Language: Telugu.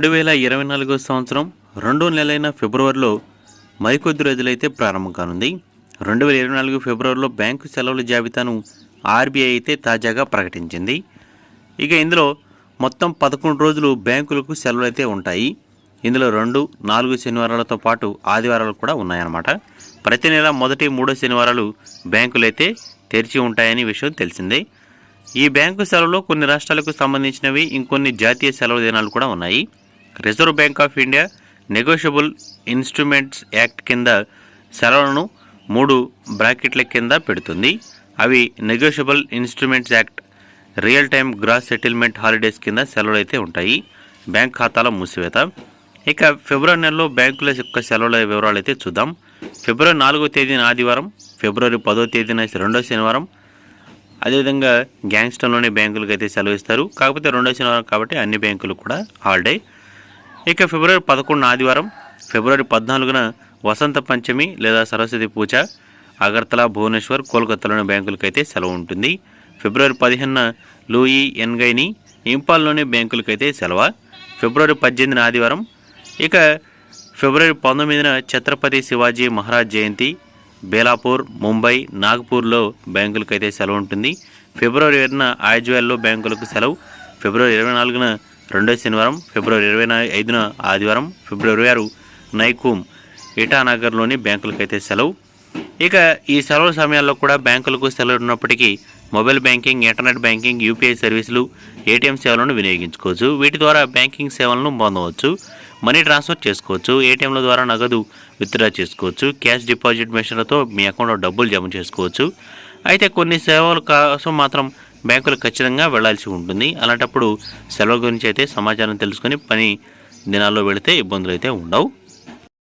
రెండు వేల ఇరవై నాలుగో సంవత్సరం రెండో నెలైన ఫిబ్రవరిలో మరికొద్ది రోజులైతే ప్రారంభం కానుంది. రెండు వేల ఇరవై నాలుగు ఫిబ్రవరిలో బ్యాంకు సెలవుల జాబితాను ఆర్బీఐ అయితే తాజాగా ప్రకటించింది. ఇక ఇందులో మొత్తం పదకొండు రోజులు బ్యాంకులకు సెలవులు అయితే ఉంటాయి. ఇందులో రెండు నాలుగు శనివారాలతో పాటు ఆదివారాలు కూడా ఉన్నాయన్నమాట. ప్రతి నెల మొదటి మూడో శనివారాలు బ్యాంకులు అయితే తెరిచి ఉంటాయని విషయం తెలిసిందే. ఈ బ్యాంకు సెలవులో కొన్ని రాష్ట్రాలకు సంబంధించినవి ఇంకొన్ని జాతీయ సెలవు దినాలు కూడా ఉన్నాయి. Reserve bank of India negotiable instruments act కింద సెలవులను మూడు బ్రాకెట్ల కింద పెడుతుంది. అవి negotiable instruments act real time gross settlement holidays కింద సెలవులు అయితే ఉంటాయి. బ్యాంక్ ఖాతాల మూసివేత. ఇక ఫిబ్రవరి నెలలో బ్యాంకుల యొక్క సెలవుల వివరాలు అయితే చూద్దాం. ఫిబ్రవరి నాలుగో తేదీన ఆదివారం ఫిబ్రవరి పదో తేదీన రెండో శనివారం. అదేవిధంగా గ్యాంగ్స్టర్లోని బ్యాంకులకు అయితే సెలవు ఇస్తారు కాకపోతే రెండో శనివారం కాబట్టి అన్ని బ్యాంకులు కూడా హాలిడే. ఇక ఫిబ్రవరి పదకొండున ఆదివారం ఫిబ్రవరి పద్నాలుగున వసంత పంచమి లేదా సరస్వతి పూజ అగర్తల భువనేశ్వర్ కోల్కతాలోని బ్యాంకులకు అయితే సెలవు ఉంటుంది. ఫిబ్రవరి పదిహేనున లూయి ఎన్గైని ఇంపాల్లోని బ్యాంకులకైతే సెలవు? ఫిబ్రవరి పద్దెనిమిదిన ఆదివారం ఇక ఫిబ్రవరి పంతొమ్మిదిన ఛత్రపతి శివాజీ మహారాజ్ జయంతి బేలాపూర్ ముంబై నాగ్పూర్లో బ్యాంకులకైతే సెలవు ఉంటుంది. ఫిబ్రవరి ఏడున ఐజ్వాల్లో బ్యాంకులకు సెలవు. ఫిబ్రవరి ఇరవై నాలుగున రెండో శనివారం ఫిబ్రవరి ఇరవై ఐదున ఆదివారం ఫిబ్రవరి ఆరు నైకూమ్ ఇటానగర్లోని బ్యాంకులకైతే సెలవు. ఇక ఈ సెలవు సమయాల్లో కూడా బ్యాంకులకు సెలవు ఉన్నప్పటికీ mobile banking internet banking UPI సర్వీసులు ఏటీఎం సేవలను వినియోగించుకోవచ్చు. వీటి ద్వారా బ్యాంకింగ్ సేవలను పొందవచ్చు మనీ ట్రాన్స్ఫర్ చేసుకోవచ్చు ఏటీఎంల ద్వారా నగదు విత్డ్రా చేసుకోవచ్చు క్యాష్ డిపాజిట్ మెషిన్లతో మీ అకౌంట్లో డబ్బులు జమ చేసుకోవచ్చు. అయితే కొన్ని సేవల కోసం మాత్రం బ్యాంకులు ఖచ్చితంగా వెళ్ళాల్సి ఉంటుంది. అలాంటప్పుడు సెలవు గురించి అయితే సమాచారం తెలుసుకొని పని దినాల్లో వెళితే ఇబ్బందులు అయితే ఉండవు.